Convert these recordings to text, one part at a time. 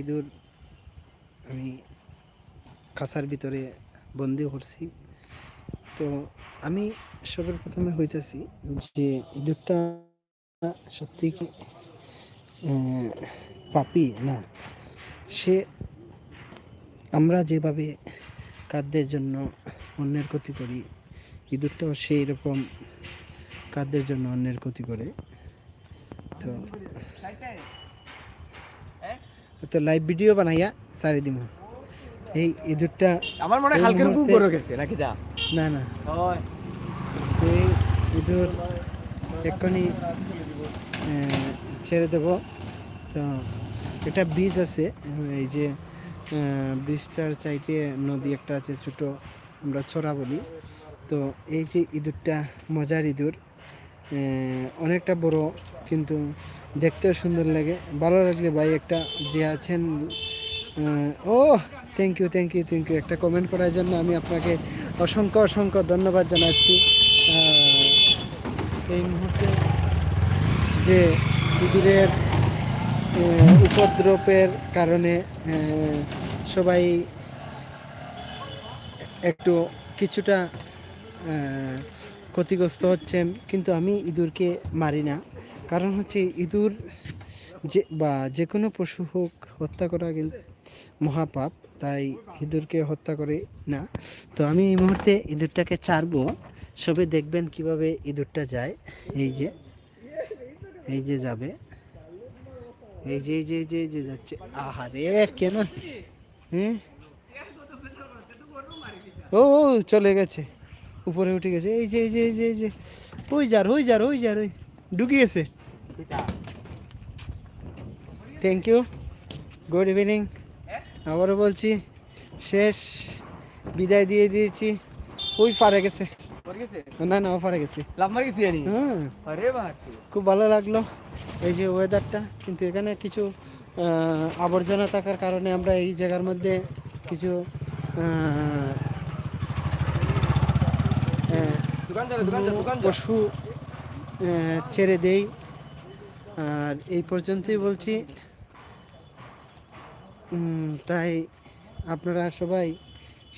ইঁদুর আমি খাঁচার ভিতরে বন্দি করছি। তো আমি সবার প্রথমে হইতেছি যে ইঁদুরটা সত্যি কি পাপি না? সে আমরা যেভাবে খাদ্যের জন্য অন্যের ক্ষতি করি, ইঁদুরটাও সেই রকম খাদ্যের জন্য অন্যের ক্ষতি করে। তো তো লাইভ ভিডিও বানাইয়া সারি দিব এই ইঁদুরটা আমার মনে হয় হালকের খুব মুহূর্তে- গেছে নাকি যা? না না। এই ইঁদুর এক্ষুনি ছেড়ে দেব। তো এটা ব্রিজ আছে এই যে ব্রিজটার সাইডে নদী একটা আছে ছোট আমরা ছড়া বলি। তো এই যে ইঁদুরটা মজার ইঁদুর। অনেকটা বড়, কিন্তু দেখতেও সুন্দর লাগে। ভালো লাগলে ভাই একটা যে আছেন ও thank you thank you thank you একটা কমেন্ট করার জন্য আমি আপনাকে অসংখ্য অসংখ্য ধন্যবাদ জানাচ্ছি। এই মুহূর্তে যে ইঁদুরের উপদ্রবের কারণে সবাই একটু কিছুটা ক্ষতিগ্রস্ত হচ্ছেন কিন্তু আমি ইঁদুরকে মারি না। কারণ হচ্ছে ইঁদুর যে বা যে কোনো পশু হোক হত্যা করা কিন্তু মহাপাপ তাই ইঁদুরকে হত্যা করে না। তো আমি এই মুহূর্তে ইঁদুরটাকে ছাড়বো। সবে দেখবেন কীভাবে ইঁদুরটা যায়। এই যে এই যে যাবে। এই যে যে যে যে যাচ্ছে। আহারে কেন? হ্যাঁ? ও, চলে গেছে। উপরে উঠে গেছে। এই যে এই যে এই যে এই যে। ওই যার ওই যার ওই যার ওই ঢুকে গেছে। থ্যাংক ইউ গুড ইভিনিং আবারও বলছি শেষ। বিদায় দিয়ে দিয়েছি। ওই পারে গেছে। না না ও পারে গেছে। হ্যাঁ। খুব ভালো লাগল এই যে ওয়েদারটা কিন্তু এখানে কিছু আবর্জনা থাকার কারণে আমরা এই জায়গার মধ্যে কিছু পশু ছেড়ে দেই। আর এই পর্যন্তই বলছি। তাই আপনারা সবাই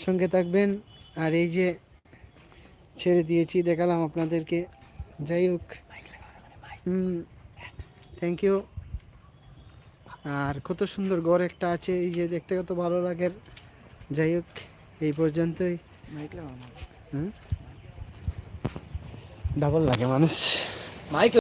সঙ্গে থাকবেন। আর এই যে ছেড়ে দিয়েছি দেখালাম আপনাদেরকে। যাই হোক। হুম থ্যাংক ইউ আর কত সুন্দর ঘর একটা আছে এই যে দেখতে কত ভালো লাগে। যাই হোক এই পর্যন্তই। হুম? ডাবল লাগে মানুষ মাইক